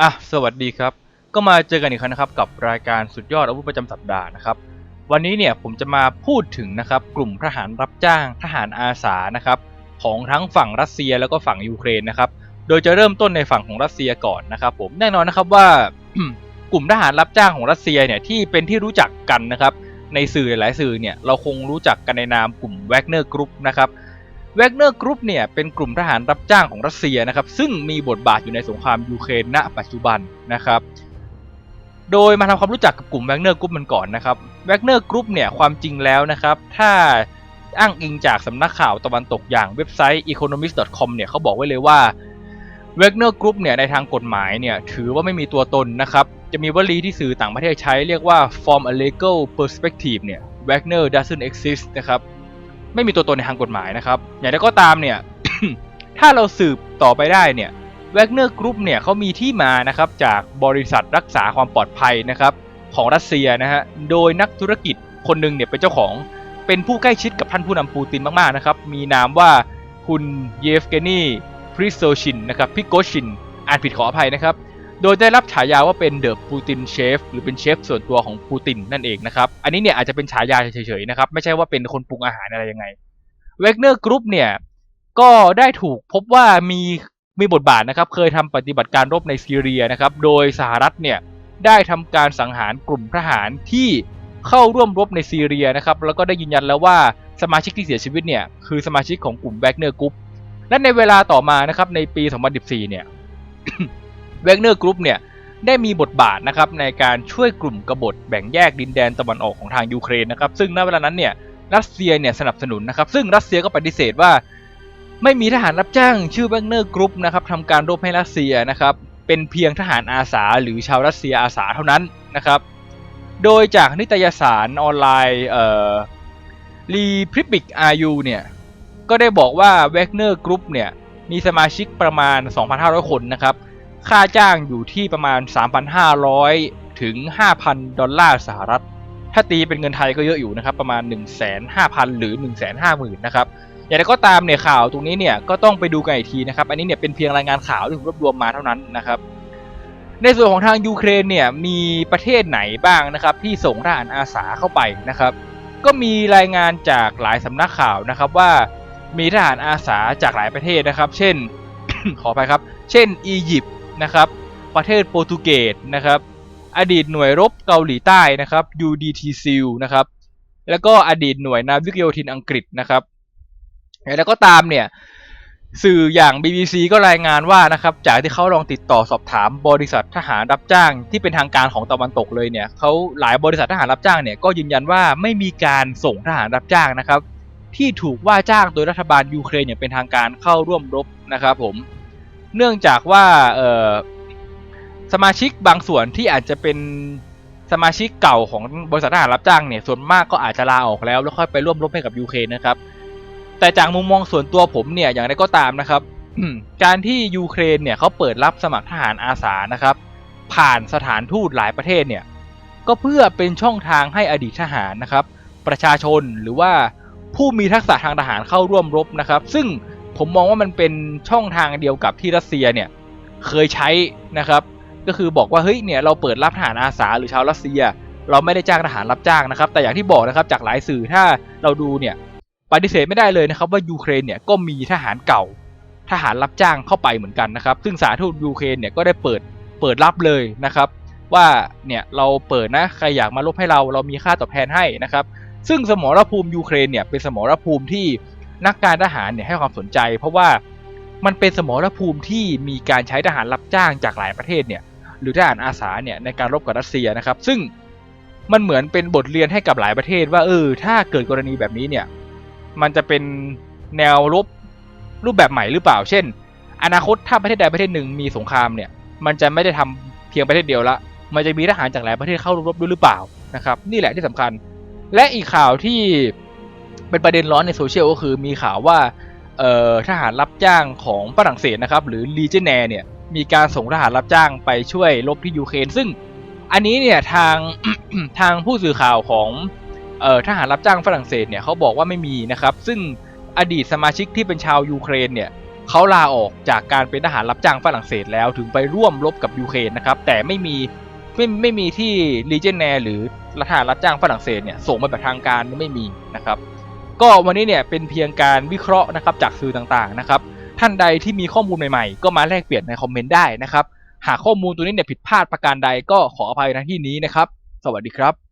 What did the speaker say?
อะสวัสดีครับ ก็มาเจอกันอีกครั้งนะครับกับรายการสุดยอดอาวุธประจำสัปดาห์นะครับ วันนี้เนี่ยผมจะมาพูดถึงนะครับกลุ่มทหารรับจ้างทหารอาสานะครับของทั้งฝั่งรัสเซียแล้วก็ฝั่งยูเครนนะครับ โดยจะเริ่มต้นในฝั่งของรัสเซียก่อนนะครับ ผมแน่นอนนะครับว่ากลุ่มทหารรับจ้างของรัสเซียเนี่ยที่เป็นที่รู้จักกันนะครับ ในสื่อหลายสื่อเนี่ยเราคงรู้จักกันในนามกลุ่มแวกเนอร์กรุ๊ปนะครับ แวกเนอร์กรุ๊ปเนี่ยเป็นกลุ่มทหารรับจ้างของรัสเซียนะครับซึ่งมีบทบาทอยู่ในสงครามยูเครนณปัจจุบันนะครับโดยมาทำความรู้จักกับกลุ่มแวกเนอร์กรุ๊ปมันก่อนนะครับแวกเนอร์กรุ๊ปเนี่ยความจริงแล้วนะครับถ้าอ้างอิงจากสำนักข่าวตะวันตกอย่างเว็บไซต์ economist.com เนี่ยเขาบอกไว้เลยว่า w วกเนอร์กรุ๊ปเนี่ยในทางกฎหมายเนี่ยถือว่าไม่มีตัวตนนะครับจะมีวลีที่สื่อต่างประเทศใช้เรียกว่า from a legal perspective เนี่ย Wagner doesn't exist นะครับ ไม่มีตัวตนในทางกฎหมายนะครับ อย่างไรก็ตามเนี่ย ถ้าเราสืบต่อไปได้เนี่ย Wagner Group เนี่ยเขามีที่มานะครับจากบริษัทรักษาความปลอดภัยนะครับของรัสเซียนะฮะ โดยนักธุรกิจคนหนึ่งเนี่ยเป็นเจ้าของ เป็นผู้ใกล้ชิดกับท่านผู้นำปูตินมากๆนะครับ มีนามว่าคุณเยฟเกนีพริโซชินนะครับพิโกชิน อ่านผิดขออภัยนะครับ โดยได้รับฉายาว่าเป็นเดอะปูตินเชฟหรือเป็นเชฟส่วนตัวของปูตินนั่นเองนะครับ อันนี้เนี่ยอาจจะเป็นฉายาเฉยๆนะครับ ไม่ใช่ว่าเป็นคนปรุงอาหารอะไรยังไง เวกเนอร์กรุ๊ปเนี่ย ก็ได้ถูกพบว่ามีมีบทบาทนะครับ เคยทำปฏิบัติการรบในซีเรียนะครับ โดยสหรัฐเนี่ยได้ทำการสังหารกลุ่มทหารที่เข้าร่วมรบในซีเรียนะครับ แล้วก็ได้ยืนยันแล้วว่าสมาชิกที่เสียชีวิตเนี่ยคือสมาชิกของกลุ่มแวกเนอร์กรุ๊ปและในเวลาต่อมานะครับในปี 2014 เนี่ย เวกเนอร์กรุ๊ปเนี่ยได้มีบทบาทนะครับในการช่วยกลุ่มกบฏแบ่งแยกดินแดนตะวันออกของทางยูเครนนะครับซึ่งณเวลานั้นเนี่ยรัสเซียเนี่ยสนับสนุนนะครับซึ่งรัสเซียก็ปฏิเสธว่า ไม่มีทหารรับจ้างชื่อเวกเนอร์กรุ๊ปนะครับทำการรบให้รัสเซียนะครับเป็นเพียงทหารอาสาหรือชาวรัสเซียอาสาเท่านั้นนะครับโดยจากนิตยสารออนไลน์เอ่อรีพริปิกอายูเนี่ยก็ได้บอกว่า Wagner Group เนี่ยมีสมาชิกประมาณ 2,500 คนนะครับ ค่าจ้างอยู่ที่ประมาณ 3,500 ถึง 5,000 ดอลลาร์สหรัฐ ถ้าตีเป็นเงินไทยก็เยอะอยู่นะครับ ประมาณ 1,500,000 หรือ 150,000 นะครับ อย่างไรก็ตามเนี่ยข่าวตรงนี้เนี่ยก็ต้องไปดูกันอีกทีนะครับ อันนี้เนี่ยเป็นเพียงรายงานข่าวที่ผมรวบรวมมาเท่านั้นนะครับ ในส่วนของทางยูเครนเนี่ยมีประเทศไหนบ้างนะครับที่ส่งทหารอาสาเข้าไปนะครับ ก็มีรายงานจากหลายสำนักข่าวนะครับว่ามีทหารอาสาจากหลายประเทศนะครับ เช่น ขอไปครับ เช่น อียิปต์ นะครับ ประเทศโปรตุเกสนะครับ อดีตหน่วยรบเกาหลีใต้นะครับ UDT SEAL นะครับ แล้วก็อดีตหน่วยนาวิกโยธินอังกฤษนะครับแล้วก็ตามเนี่ยสื่ออย่าง BBC ก็รายงานว่านะครับจากที่เขาลองติดต่อสอบถามบริษัททหารรับจ้างที่เป็นทางการของตะวันตกเลยเนี่ยเขาหลายบริษัททหารรับจ้างเนี่ยก็ยืนยันว่าไม่มีการส่งทหารรับจ้างนะครับ ที่ถูกว่าจ้างโดยรัฐบาลยูเครนอย่างเป็นทางการเข้าร่วมรบนะครับผม เนื่องจากว่าสมาชิกบางส่วนที่อาจจะเป็นสมาชิกเก่าของบริษัททหารรับจ้างเนี่ยส่วนมากก็อาจจะลาออกแล้ว แล้วค่อยไปร่วมรบให้กับยูเครนนะครับ แต่จากมุมมองส่วนตัวผมเนี่ยอย่างไรก็ตามนะครับการที่ยูเครนเนี่ยเขาเปิดรับสมัครทหารอาสานะครับ ผ่านสถานทูตหลายประเทศเนี่ยก็เพื่อเป็นช่องทางให้อดีตทหารนะครับ ประชาชนหรือว่าผู้มีทักษะทางทหารเข้าร่วมรบนะครับ ซึ่ง ผมมองว่ามันเป็นช่องทางเดียวกับที่รัสเซียเนี่ยเคยใช้นะครับ ก็คือบอกว่าเฮ้ยเนี่ยเราเปิดรับทหารอาสาหรือชาวรัสเซีย เราไม่ได้จ้างทหารรับจ้างนะครับ แต่อย่างที่บอกนะครับจากหลายสื่อถ้าเราดูเนี่ยปฏิเสธไม่ได้เลยนะครับว่ายูเครนเนี่ยก็มีทหารเก่าทหารรับจ้างเข้าไปเหมือนกันนะครับ ซึ่งสาธารณยูเครนเนี่ยก็ได้เปิดเปิดรับเลยนะครับ ว่าเนี่ยเราเปิดนะใครอยากมาลบให้เราเรามีค่าตอบแทนให้นะครับ ซึ่งสมรภูมิยูเครนเนี่ยเป็นสมรภูมิที่ นักการทหารเนี่ยให้ความสนใจ เพราะว่ามันเป็นสมรภูมิที่มีการใช้ทหารรับจ้างจากหลายประเทศเนี่ยหรือทหารอาสาเนี่ยในการรบกับรัสเซียนะครับ ซึ่งมันเหมือนเป็นบทเรียนให้กับหลายประเทศว่าเออถ้าเกิดกรณีแบบนี้เนี่ยมันจะเป็นแนวรบรูปแบบใหม่หรือเปล่า เช่น อนาคตถ้าประเทศใดประเทศหนึ่งมีสงครามเนี่ยมันจะไม่ได้ทำเพียงประเทศเดียวละ มันจะมีทหารจากหลายประเทศเข้ารบด้วยหรือเปล่านะครับ นี่แหละที่สำคัญ และอีกข่าวที่ เป็นประเด็นร้อนในโซเชียลก็คือมีข่าวว่าทหารรับจ้างของฝรั่งเศสนะครับ หรือลีเจเนเนี่ยมีการส่งทหารรับจ้างไปช่วยรบที่ยูเครนซึ่งอันนี้เนี่ยทางทางผู้สื่อข่าวของออทหารรับจ้างฝรั่งเศสเนี่ยเขาบอกว่าไม่มีนะครับ ซึ่งอดีตสมาชิกที่เป็นชาวยูเครนเนี่ยเขาลาออกจากการเป็นทหารรับจ้างฝรั่งเศสแล้วถึงไปร่วมรบกับยูเครนนะครับ แต่ไม่มีไม่ไม่มีที่ลีเจนแนหรือรัฐานรับจ้างฝรั่งเศสเนี่ยส่งมาแบบทางการไม่มีนะครับ ก็วันนี้เนี่ยเป็นเพียงการวิเคราะห์นะครับจากสื่อต่างๆนะครับท่านใดที่มีข้อมูลใหม่ๆ ก็มาแลกเปลี่ยนในคอมเมนต์ได้นะครับหากข้อมูลตัวนี้เนี่ยผิดพลาดประการใดก็ขออภัยในที่นี้นะครับ สวัสดีครับ